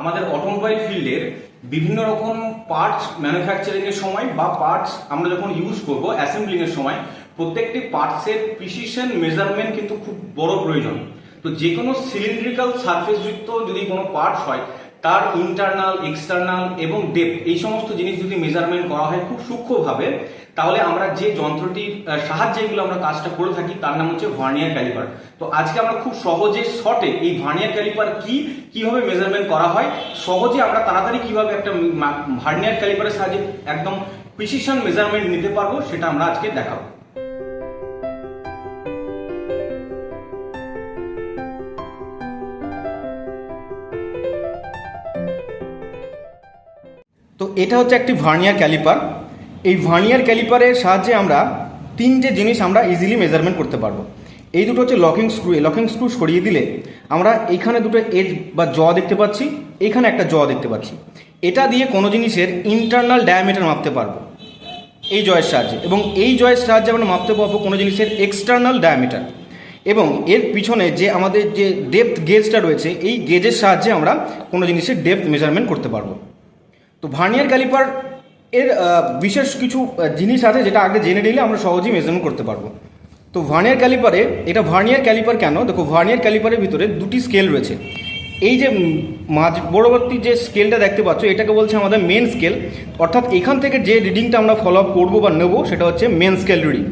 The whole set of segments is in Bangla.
আমাদের অটোমোবাইল ফিল্ডের বিভিন্ন রকম পার্টস ম্যানুফ্যাকচারিং এর সময় বা পার্টস আমরা যখন ইউজ করব অ্যাসেম্বলিং এর সময়, প্রত্যেকটি পার্টসের প্রিসিশন মেজারমেন্ট কিন্তু খুব বড় প্রয়োজন। তো যে কোনো সিলিন্ড্রিক্যাল সারফেস যুক্ত যদি কোনো পার্টস হয়, তার ইন্টারনাল এক্সটার্নাল এবং ডেপ এই সমস্ত জিনিস যদি মেজারমেন্ট করা হয় খুব সূক্ষ্মভাবে তাহলে আমরা যে যন্ত্রটির সাহায্যে এগুলো আমরা কাজটা করে থাকি, তার নাম হচ্ছে ভার্নিয়ার ক্যালিপার। তো আজকে আমরা খুব সহজে, শর্টে এই ভার্নিয়ার ক্যালিপার কি, কীভাবে মেজারমেন্ট করা হয়, সহজে আমরা তাড়াতাড়ি কীভাবে একটা ভার্নিয়ার ক্যালিপারের সাহায্যে একদম প্রিসিশন মেজারমেন্ট নিতে পারব, সেটা আমরা আজকে দেখাবো। তো এটা হচ্ছে একটি ভার্নিয়ার ক্যালিপার। এই ভার্নিয়ার ক্যালিপারের সাহায্যে আমরা তিনটে জিনিস আমরা ইজিলি মেজারমেন্ট করতে পারব। এই দুটো হচ্ছে লকিং স্ক্রু লকিং স্ক্রু সরিয়ে দিলে আমরা এইখানে দুটো এজ বা জ দেখতে পাচ্ছি, এখানে একটা জ দেখতে পাচ্ছি। এটা দিয়ে কোনো জিনিসের ইন্টারনাল ডায়ামিটার মাপতে পারব এই জয়ের সাহায্যে এবং এই জয়ের সাহায্যে আমরা মাপতে পারব কোনো জিনিসের এক্সটার্নাল ডায়ামিটার এবং এর পিছনে যে আমাদের যে ডেপথ গেজটা রয়েছে, এই গেজের সাহায্যে আমরা কোনো জিনিসের ডেপথ মেজারমেন্ট করতে পারব। তো ভার্নিয়ার ক্যালিপার এর বিশেষ কিছু জিনিস আছে যেটা আগে জেনে নিলে আমরা সহজেই মেজারমেন্ট করতে পারব। তো ভার্নিয়ার ক্যালিপারে, এটা ভার্নিয়ার ক্যালিপার কেন? দেখো, ভার্নিয়ার ক্যালিপারের ভিতরে দুটি স্কেল রয়েছে। এই যে মাঝ বড়বর্তী যে স্কেলটা দেখতে পাচ্ছ, এটাকে বলছে আমাদের মেন স্কেল। অর্থাৎ এখান থেকে যে রিডিংটা আমরা ফলো আপ করব বা নেব, সেটা হচ্ছে মেন স্কেল রিডিং।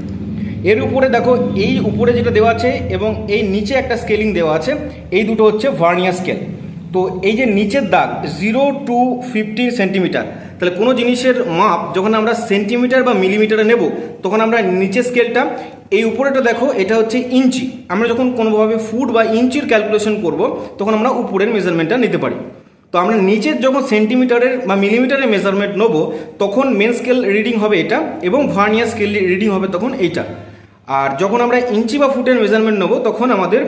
এর উপরে দেখো, এই উপরে যেটা দেওয়া আছে এবং এই নিচে একটা স্কেলিং দেওয়া আছে, এই দুটো হচ্ছে ভার্নিয়ার স্কেল। তো এই যে নিচের দাগ জিরো টু ফিফটিন সেন্টিমিটার তাহলে কোনো জিনিসের মাপ যখন আমরা সেন্টিমিটার বা মিলিমিটারে নেব, তখন আমরা নিচের স্কেলটা, এই উপরেটা দেখো, এটা হচ্ছে ইঞ্চি। আমরা যখন কোনোভাবে ফুট বা ইঞ্চির ক্যালকুলেশন করব, তখন আমরা উপরের মেজারমেন্টটা নিতে পারি। তো আমরা নিচের যখন সেন্টিমিটারের বা মিলিমিটারের মেজারমেন্ট নেব, তখন মেন স্কেল রিডিং হবে এটা এবং ভার্নিয়ার স্কেল রিডিং হবে তখন এইটা। আর যখন আমরা ইঞ্চি বা ফুটের মেজারমেন্ট নেব, তখন আমাদের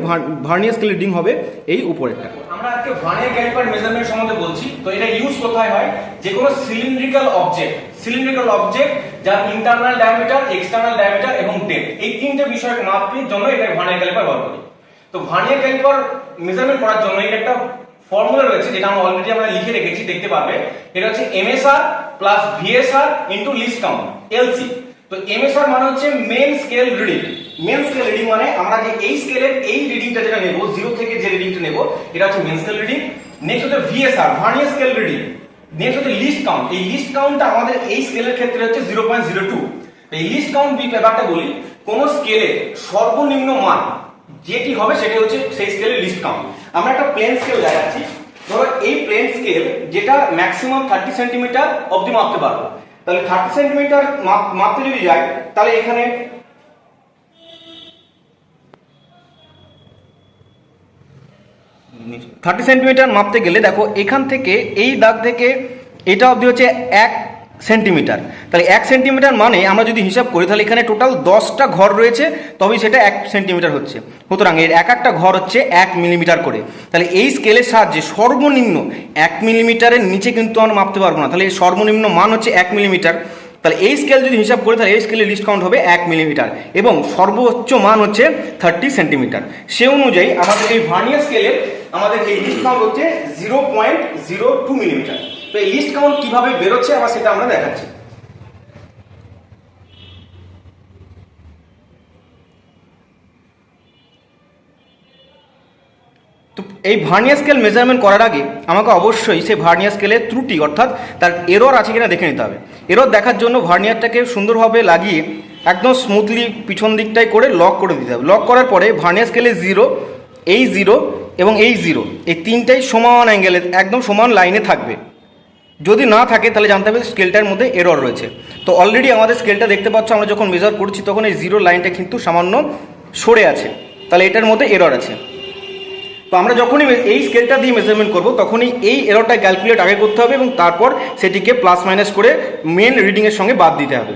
ভার্নিয়ার স্কেল রিডিং হবে এই উপরেরটা। আমরা আজকে ভার্নিয়ার ক্যালিপার মেজারমেন্ট সম্বন্ধে বলছি। তো এটা ইউজ কোথায় হয়? যে কোনো সিলিন্ড্রিক্যাল অবজেক্ট সিলিন্ড্রিক্যাল অবজেক্ট যার ইন্টারনাল ডায়ামিটার এক্সটার্নাল ডায়ামিটার এবং ডেপথ এই তিনটে বিষয়ক মাপের জন্য এটা ভার্নিয়ার ক্যালিপার ব্যবহার করি। তো ভার্নিয়ার ক্যালিপার মেজারমেন্ট করার জন্য এটা একটা ফর্মুলা রয়েছে, যেটা আমরা অলরেডি আমরা লিখে রেখেছি, দেখতে পারবে। এটা হচ্ছে MSR plus VSR into least count LC তো এমএসআর মানে হচ্ছে main scale reading main scale reading মানে আমরা যে এই স্কেলের এই রিডিংটা যেটা নেব জিরো থেকে যে রিডিংটা নেব, এটা হচ্ছে মেন স্কেল রিডিং নেক্সট হচ্ছে VSR vernier scale reading next হচ্ছে লিস্ট কাউন্ট এই লিস্ট কাউন্টটা আমাদের এই স্কেলের ক্ষেত্রে হচ্ছে জিরো পয়েন্ট জিরো টু এই লিস্ট কাউন্ট বি ব্যাপারটা বলি, কোন স্কেলে সর্বনিম্ন মান যেটি হবে সেটি হচ্ছে সেই স্কেলের লিস্ট কাউন্ট আমরা একটা প্লেন স্কেল দেখাচ্ছি। ধরো এই প্লেন স্কেল যেটা ম্যাক্সিমাম থার্টি সেন্টিমিটার অবধি মাপতে পারব। তাহলে থার্টি সেন্টিমিটার মাপতে যদি যাই, তাহলে এখানে থার্টি সেন্টিমিটার মাপতে গেলে দেখো, এখান থেকে এই দাগ থেকে এটা অবধি হচ্ছে এক সেন্টিমিটার। তাহলে এক সেন্টিমিটার মানে আমরা যদি হিসাব করি, তাহলে এখানে টোটাল দশটা ঘর রয়েছে, তবেই সেটা এক সেন্টিমিটার হচ্ছে। সুতরাং এর এক একটা ঘর হচ্ছে এক মিলিমিটার করে। তাহলে এই স্কেলের সাহায্যে সর্বনিম্ন এক মিলিমিটারের নিচে কিন্তু আমরা মাপতে পারব না। তাহলে এর সর্বনিম্ন মান হচ্ছে এক মিলিমিটার। তাহলে এই স্কেল যদি হিসাব করি, তাহলে এই স্কেলের লিস্ট কাউন্ট হবে এক মিলিমিটার এবং সর্বোচ্চ মান হচ্ছে থার্টি সেন্টিমিটার। সে অনুযায়ী আমাদের এই ভার্নিয়ার স্কেলের আমাদের এই লিস্ট কাউন্ট হচ্ছে zero point zero two millimetre. তো এই লিস্ট কাউন্ট কীভাবে বেরোচ্ছে আবার সেটা আমরা দেখাচ্ছি। তো এই ভার্নিয়া স্কেল মেজারমেন্ট করার আগে আমাকে অবশ্যই সেই ভার্নিয়া স্কেলের ত্রুটি, অর্থাৎ তার এরর আছে কিনা দেখে নিতে হবে। এরর দেখার জন্য ভার্নিয়ারটাকে সুন্দরভাবে লাগিয়ে একদম স্মুথলি পিছন দিকটায় করে লক করে দিতে হবে। লক করার পরে ভার্নিয়া স্কেলে জিরো এই জিরো এবং এই জিরো এই তিনটাই সমান অ্যাঙ্গেলে একদম সমান লাইনে থাকবে। যদি না থাকে, তাহলে জানতে হবে স্কেলটার মধ্যে এরর রয়েছে। তো অলরেডি আমাদের স্কেলটা দেখতে পাচ্ছ, আমরা যখন মেজার করছি, তখন এই জিরো লাইনটা কিন্তু সামান্য সরে আছে। তাহলে এটার মধ্যে এরর আছে। তো আমরা যখনই এই স্কেলটা দিয়ে মেজারমেন্ট করব, তখনই এই এররটা ক্যালকুলেট আগে করতে হবে এবং তারপর সেটিকে প্লাস মাইনাস করে মেন রিডিংয়ের সঙ্গে বাদ দিতে হবে।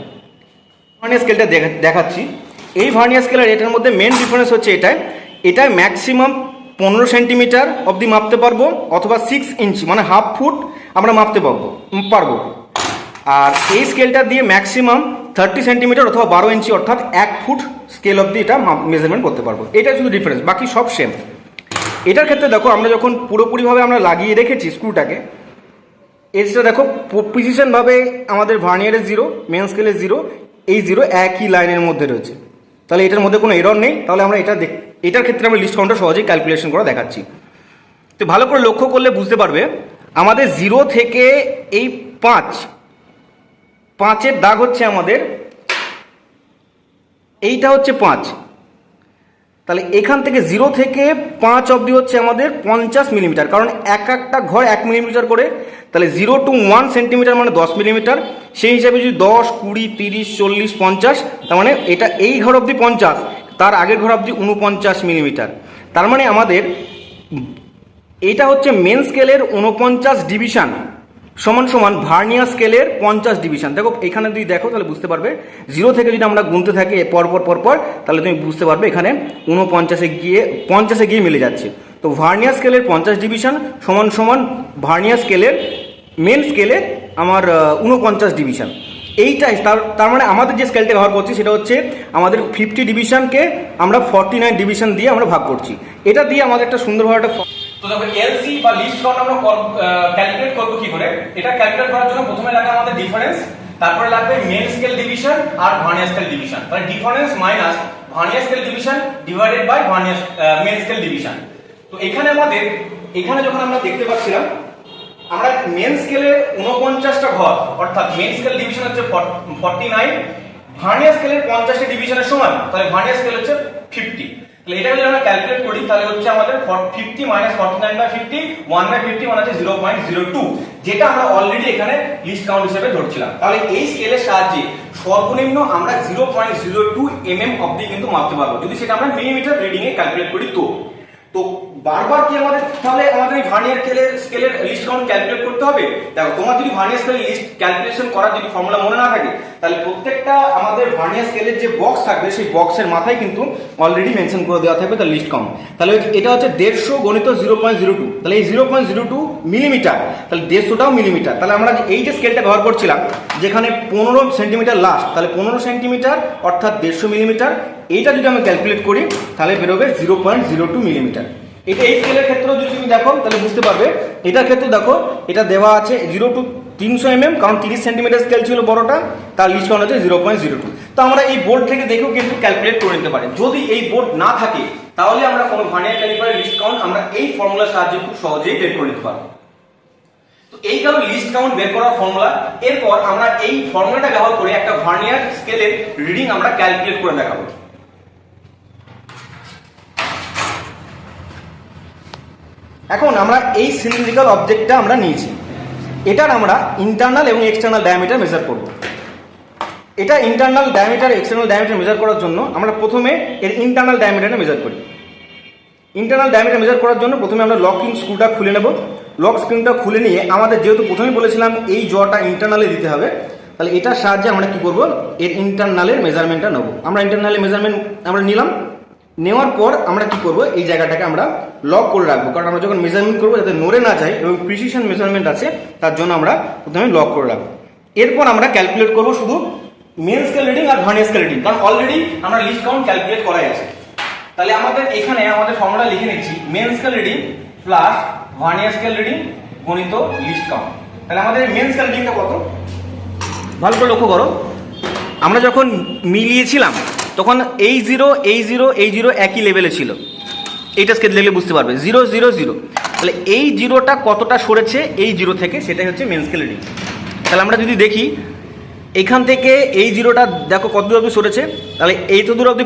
ভার্নিয়ার স্কেলটা দেখা- দেখাচ্ছি। এই ভার্নিয়ার স্কেলের এটার মধ্যে মেন ডিফারেন্স হচ্ছে এটাই এটায় ম্যাক্সিমাম পনেরো সেন্টিমিটার অবধি মাপতে পারব, অথবা সিক্স ইঞ্চি মানে হাফ ফুট আমরা মাপতে পারব পারব। আর এই স্কেলটা দিয়ে ম্যাক্সিমাম থার্টি সেন্টিমিটার অথবা বারো ইঞ্চি অর্থাৎ এক ফুট স্কেল অবধি এটা মেজারমেন্ট করতে পারব। এটা শুধু ডিফারেন্স বাকি সব সেম এটার ক্ষেত্রে দেখো, আমরা যখন পুরোপুরিভাবে আমরা লাগিয়ে রেখেছি স্ক্রুটাকে এজটা দেখো প্রিসিশনভাবে আমাদের ভার্নিয়ারের জিরো মেন স্কেলের জিরো এই জিরো একই লাইনের মধ্যে রয়েছে। তাহলে এটার মধ্যে কোনো এরর নেই, তাহলে আমরা এটা দেখ এটার ক্ষেত্রে আমরা লিস্ট কাউন্টার সহজেই ক্যালকুলেশন করে দেখাচ্ছি। তো ভালো করে লক্ষ্য করলে বুঝতে পারবে, আমাদের জিরো থেকে এই পাঁচ, পাঁচের দাগ হচ্ছে আমাদের, এইটা হচ্ছে পাঁচ। তাহলে এখান থেকে জিরো থেকে পাঁচ অবধি হচ্ছে আমাদের পঞ্চাশ মিলিমিটার কারণ এক একটা ঘর এক মিলিমিটার করে, তাহলে জিরো টু ওয়ান সেন্টিমিটার মানে দশ মিলিমিটার সেই হিসাবে যদি দশ, কুড়ি, তিরিশ, চল্লিশ, পঞ্চাশ, তার মানে এটা এই ঘর অবধি পঞ্চাশ। তার আগের ঘর অবধি উনপঞ্চাশ মিলিমিটার। তার মানে আমাদের এটা হচ্ছে মেন স্কেলের উনপঞ্চাশ ডিভিশন সমান সমান ভার্নিয়া স্কেলের পঞ্চাশ ডিভিশন দেখো, এখানে যদি দেখো, তাহলে বুঝতে পারবে। জিরো থেকে যদি আমরা গুনতে থাকি পর পর পর পর তাহলে তুমি বুঝতে পারবে এখানে উনপঞ্চাশে গিয়ে, পঞ্চাশে গিয়ে মিলে যাচ্ছে। তো ভার্নিয়া স্কেলের পঞ্চাশ ডিভিশন সমান সমান ভার্নিয়া স্কেলের মেন স্কেলের আমার উনপঞ্চাশ ডিভিশন এইটাই তার তার মানে আমাদের যে স্কেলটা ব্যবহার করছি সেটা হচ্ছে আমাদের ফিফটি ডিভিশনকে আমরা ফর্টি নাইন ডিভিশন দিয়ে আমরা ভাগ করছি। এটা দিয়ে আমাদের একটা সুন্দরভাবে একটা তো দেখো এলসি বা লিস্ট কাউন্ট আমরা ক্যালকুলেট করব কি করে? এটা ক্যালকুলেট করার জন্য প্রথমে লাগবে আমাদের ডিফারেন্স তারপরে লাগবে মেন স্কেল ডিভিশন আর ভার্নিয়ার স্কেল ডিভিশন তাহলে difference minus vernier scale division divided by vernier main scale division তো এখানে আমাদের, এখানে যখন আমরা দেখতে পাচ্ছিলাম আমরা মেন স্কেলের উনপঞ্চাশটা ঘর, অর্থাৎ মেন স্কেল ডিভিশন হচ্ছে ফর্টি নাইন ভার্নিয়ার স্কেলের পঞ্চাশটা ডিভিশনের সমান, তাহলে ভার্নিয়ার স্কেল হচ্ছে ফিফটি তাহলে এটা যদি আমরা ক্যালকুলেট করি, তাহলে হচ্ছে আমাদের fifty minus forty nine by fifty one by fifty মানে হচ্ছে জিরো পয়েন্ট জিরো টু যেটা আমরা অলরেডি এখানে লিস্ট কাউন্ট হিসেবে ধরছিলাম। তাহলে এই স্কেলের সাহায্যে সর্বনিম্ন আমরা zero point zero two M M অব্দি কিন্তু মাপতে পারব। যদি সেটা আমরা মিলিমিটার রিডিং এ ক্যালকুলেট করি, তো তো বারবার কি আমাদের, তাহলে আমাদের ভার্নিয়ার স্কেলের স্কেলের লিস্ট কাউন্ট ক্যালকুলেট করতে হবে। দেখো, তোমার যদি ভার্নিয়ার স্কেলের লিস্ট ক্যালকুলেশন করার যদি ফর্মুলা মনে না থাকে, তাহলে প্রত্যেকটা আমাদের ভার্নিয়ার স্কেলের যে বক্স থাকবে, সেই বক্সের মাথায় কিন্তু অলরেডি মেনশন করে দেওয়া থাকবে তার লিস্ট কাউন্ট তাহলে এটা হচ্ছে দেড়শো গণিত জিরো পয়েন্ট জিরো টু তাহলে এই zero point zero two millimetre তাহলে দেড়শোটাও মিলিমিটার তাহলে আমরা এই যে স্কেলটা ব্যবহার করছিলাম, যেখানে পনেরো সেন্টিমিটার লাস্ট তাহলে পনেরো সেন্টিমিটার অর্থাৎ দেড়শো মিলিমিটার এইটা যদি আমরা ক্যালকুলেট করি, তাহলে বেরোবে zero point zero two millimetre এটা এই স্কেলের ক্ষেত্রেও যদি তুমি দেখো, তাহলে বুঝতে পারবে। এটার ক্ষেত্রে দেখো, এটা দেওয়া আছে জিরো টু তিনশো এম এম কারণ তিরিশ সেন্টিমিটার স্কেল ছিল বড়টা, তার লিস্ট কাউন্ট হচ্ছে জিরো পয়েন্ট জিরো টু তো আমরা এই বোর্ড থেকে দেখেও কিন্তু ক্যালকুলেট করে নিতে পারি। যদি এই বোর্ড না থাকে, তাহলে আমরা কোনো ভার্নিয়ার ক্যালিপারের লিস্ট কাউন্ট আমরা এই ফর্মুলার সাহায্যে খুব সহজেই বের করে নিতে পারব। তো এই গেল লিস্ট কাউন্ট বের করার ফর্মুলা এরপর আমরা এই ফর্মুলাটা ব্যবহার করে একটা ভার্নিয়ার স্কেলের রিডিং আমরা ক্যালকুলেট করে দেখাবো। এখন আমরা এই সিলিন্ড্রিক্যাল অবজেক্টটা আমরা নিয়েছি। এটার আমরা ইন্টারনাল এবং এক্সটার্নাল ডায়ামিটার মেজার করব। এটা internal diameter external diameter measure করার জন্য আমরা প্রথমে এর ইন্টারনাল ডায়ামিটারটা মেজার করি। ইন্টারনাল ডায়ামিটার মেজার করার জন্য প্রথমে আমরা লকিং স্ক্রুটা খুলে নেব। লক স্ক্রিনটা খুলে নিয়ে আমাদের যেহেতু প্রথমেই বলেছিলাম এই জটা ইন্টারনালে দিতে হবে, তাহলে এটার সাহায্যে আমরা কি করব? এর ইন্টারনালের মেজারমেন্টটা নেব। আমরা ইন্টারনালের মেজারমেন্ট আমরা নিলাম। নেওয়ার পর আমরা কি করব? এই জায়গাটাকে আমরা লক করে রাখব। কারণ আমরা যখন মেজারমেন্ট করব, যাতে নড়ে না যায় এবং প্রিসিশন মেজারমেন্ট আছে, তার জন্য আমরা প্রথমে লক করে রাখব। এরপর আমরা ক্যালকুলেট করব শুধু মেন স্কেল রিডিং আর ভার্নিয়ার স্কেল রিডিং কারণ অলরেডি আমরা লিস্ট কাউন্ট ক্যালকুলেট করাই আছে। তাহলে আমাদের এখানে আমাদের ফর্মুলা লিখে নিচ্ছি main scale reading plus vernier scale reading গণিত লিস্ট কাউন্ট তাহলে আমাদের মেন স্কেল রিডিংটা কত? ভালো করে লক্ষ্য করো। আমরা যখন মিলিয়েছিলাম তখন এই জিরো এই জিরো এই জিরো একই লেভেলে ছিল। এইটা স্কেল দেখলে বুঝতে পারবে। Zero zero zero. তাহলে এই জিরোটা কতটা সরেছে? এই জিরো থেকে সেটাই হচ্ছে মেন স্কেল রিডিং তাহলে আমরা যদি দেখি, এখান থেকে এই জিরোটা দেখো কত দূর অবধি সরেছে? তাহলে এই তো দূর অবধি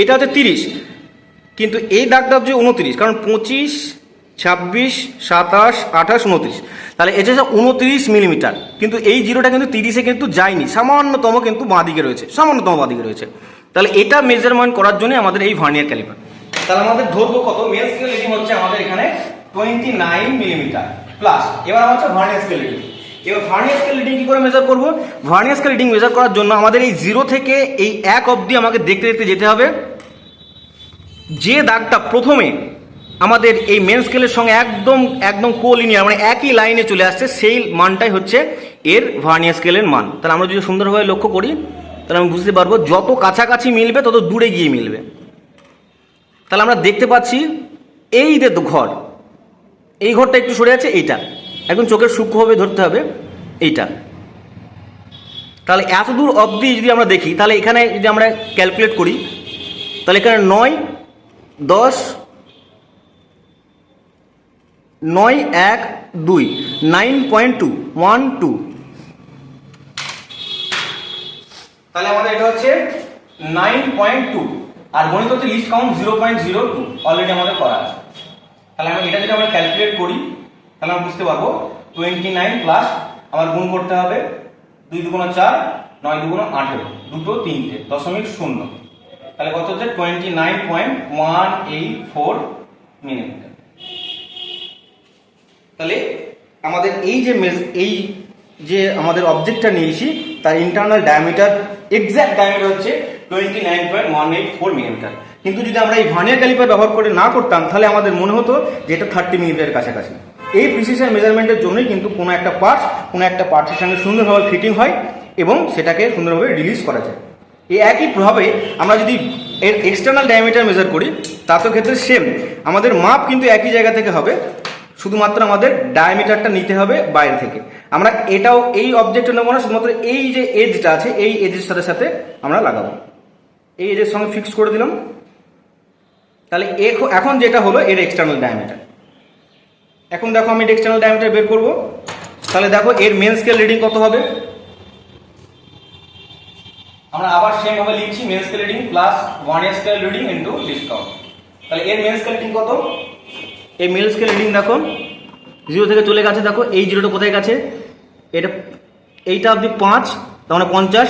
এটা হচ্ছে তিরিশ। কিন্তু এই দাগটা হচ্ছে উনত্রিশ। কারণ পঁচিশ ছাব্বিশ, সাতাশ, আঠাশ, উনত্রিশ। তাহলে এটা হচ্ছে উনত্রিশ মিলিমিটার। কিন্তু এই জিরোটা কিন্তু তিরিশে কিন্তু যায়নি। সামান্যতম কিন্তু বাঁদিকে রয়েছে। সামান্যতম বাঁদিকে রয়েছে। তাহলে এটা মেজারমেন্ট করার জন্য আমাদের এই ভার্নিয়ার ক্যালিপার তাহলে আমাদের ধরবো কত? মেন স্কেল হচ্ছে আমাদের এখানে টোয়েন্টি নাইন মিলিমিটার প্লাস এবার হচ্ছে ভার্নিয়ার স্কেল এবার ভার্নিয়ার স্কেল রিডিং কি করে মেজার করব? ভার্নিয়ার স্কেল রিডিং মেজার করার জন্য আমাদের এই জিরো থেকে এই এক অবধি আমাকে দেখতে দেখতে যেতে হবে। যে দাগটা প্রথমে আমাদের এই মেন স্কেলের সঙ্গে একদম একদম কোলিনিয়ার মানে একই লাইনে চলে আসছে, সেই মানটাই হচ্ছে এর ভার্নিয়ার স্কেলের মান। তাহলে আমরা যদি সুন্দরভাবে লক্ষ্য করি, তাহলে আমি বুঝতে পারব যত কাছাকাছি মিলবে, তত দূরে গিয়ে মিলবে। তাহলে আমরা দেখতে পাচ্ছি এই যে ঘর, এই ঘরটা একটু সরে আছে এইটা। এখন চোখের সূক্ষ্মভাবে ধরতে হবে, এইটা। তাহলে এত দূর অবধি যদি আমরা দেখি, তাহলে এখানে যদি আমরা ক্যালকুলেট করি, তাহলে এখানে নয়, দশ নয় এক দুই, nine point two, one two. তাহলে আমাদের এটা হচ্ছে নাইন পয়েন্ট টু, আর গণিত হচ্ছে least count zero point zero two already আমাদের করা আছে। তাহলে আমি এটা যদি আমরা ক্যালকুলেট করি, তাহলে আমরা বুঝতে পারব টোয়েন্টি নাইন প্লাস আমার গুণ করতে হবে দুই দুগুণ চার, নয় দুগুণ আঠেরো, দুটো তিনটে, দশমিক শূন্য। তাহলে কত হচ্ছে? Twenty nine point one eight four millimetre. তাহলে আমাদের এই যে এই যে আমাদের অবজেক্টটা নিয়েছি, তার ইন্টারনাল ডায়ামিটার এক্স্যাক্ট ডায়ামিটার হচ্ছে twenty nine point one eight four millimetre কিন্তু যদি আমরা এই ভানিয়া ক্যালিপার ব্যবহার করে না করতাম, তাহলে আমাদের মনে হতো যে এটা থার্টি মিলিমিটারের কাছাকাছি। এই প্রিসিশন মেজারমেন্টের জন্যই কিন্তু কোনো একটা পার্ট কোনো একটা পার্টের সঙ্গে সুন্দরভাবে ফিটিং হয় এবং সেটাকে সুন্দরভাবে রিলিজ করা যায়। এই একই প্রভাবে আমরা যদি এর এক্সটার্নাল ডায়ামিটার মেজার করি তাতেও ক্ষেত্রে সেম আমাদের মাপ কিন্তু একই জায়গা থেকে হবে। শুধুমাত্র আমাদের ডায়ামিটারটা নিতে হবে বাইরে থেকে। আমরা এটাও এই অবজেক্টটা নেব না, শুধুমাত্র এই যে এজটা আছে, এই এজের সাথে সাথে আমরা লাগাবো। এই এজের সঙ্গে ফিক্স করে দিলাম। তাহলে এখ- এখন যেটা হলো, এর এক্সটার্নাল ডায়ামিটার এখন দেখো আমি এক্সটার্নাল ডায়ামিটার বের করব। তাহলে দেখো এর মেন স্কেল রিডিং কত হবে? আমরা আবার সেম ভাবে লিখছি main scale reading plus one scale reading into discount তাহলে এর মেন স্কেল রিডিং কত? এই মেল স্কেল রিডিং দেখো জিরো থেকে চলে গেছে দেখো, এই জিরোটা কোথায় গেছে? এটা, এইটা অবধি পাঁচ, তার মানে পঞ্চাশ।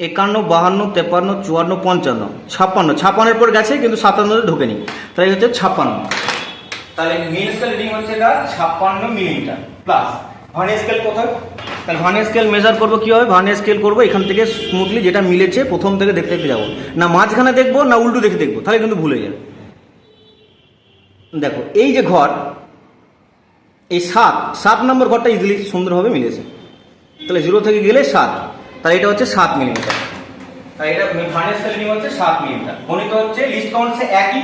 একান্ন, বাহান্ন, তেপান্ন, চুয়ান্ন, পঞ্চান্ন, ছাপ্পান্ন। ছাপ্পান্নের পর গেছে, কিন্তু সাতান্নতে ঢোকেনি। তাহলে হচ্ছে ছাপ্পান্ন। তাহলে মেন স্কেল রিডিং হচ্ছে এটা ছাপ্পান্ন মিলিমিটার প্লাস ভার্নিয়ার স্কেল কোথায়? তাহলে ভার্নিয়ার স্কেল মেজার করব কীভাবে হবে? স্কেল করব এখান থেকে স্মুথলি যেটা মিলেছে, প্রথম থেকে দেখতে দেখতে যাব। না মাঝখানে দেখব, না উল্টো দেখে দেখব। তাহলে কিন্তু ভুলে যাবে। দেখো, এই যে ঘর, এই সাত সাত নম্বর ঘরটা ইজিলি সুন্দরভাবে মিলেছে। তাহলে জিরো থেকে গেলে সাত, তাহলে এটা হচ্ছে সাত মিলিমিটার তাহলে এটা ভার্নিয়ার স্কেল হচ্ছে সাত মিলিমিটার গণিত হচ্ছে লিস্ট কাউন্ট হচ্ছে একই,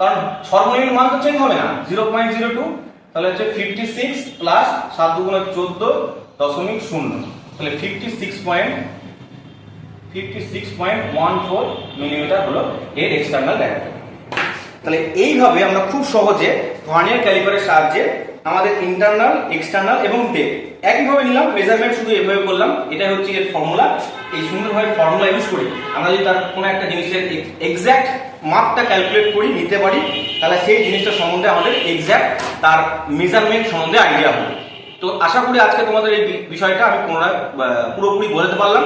কারণ সর্বনিম্ন মান তো চেঞ্জ হবে না জিরো পয়েন্ট জিরো টু তাহলে হচ্ছে ফিফটি সিক্স প্লাস সাত দুগুণ চোদ্দ দশমিক শূন্য। তাহলে fifty six point fifty six point one four millimetre হলো এর এক্সটার্নাল ডায়ামিটার তাহলে এইভাবে আমরা খুব সহজে ভার্নিয়ার ক্যালিপারের সাহায্যে আমাদের ইন্টারনাল এক্সটার্নাল এবং ডেপ একইভাবে নিলাম মেজারমেন্ট শুধু এভাবে করলাম, এটাই হচ্ছে এর ফর্মুলা এই সুন্দরভাবে ফর্মুলা ইউজ করি আমরা যদি তার কোনো একটা জিনিসের এক্স্যাক্ট মাপটা ক্যালকুলেট করি, নিতে পারি, তাহলে সেই জিনিসটা সম্বন্ধে আমাদের এক্স্যাক্ট তার মেজারমেন্ট সম্বন্ধে আইডিয়া হবে। তো আশা করি আজকে তোমাদের এই বিষয়টা আমি পুনরায় পুরোপুরি বোঝাতে পারলাম।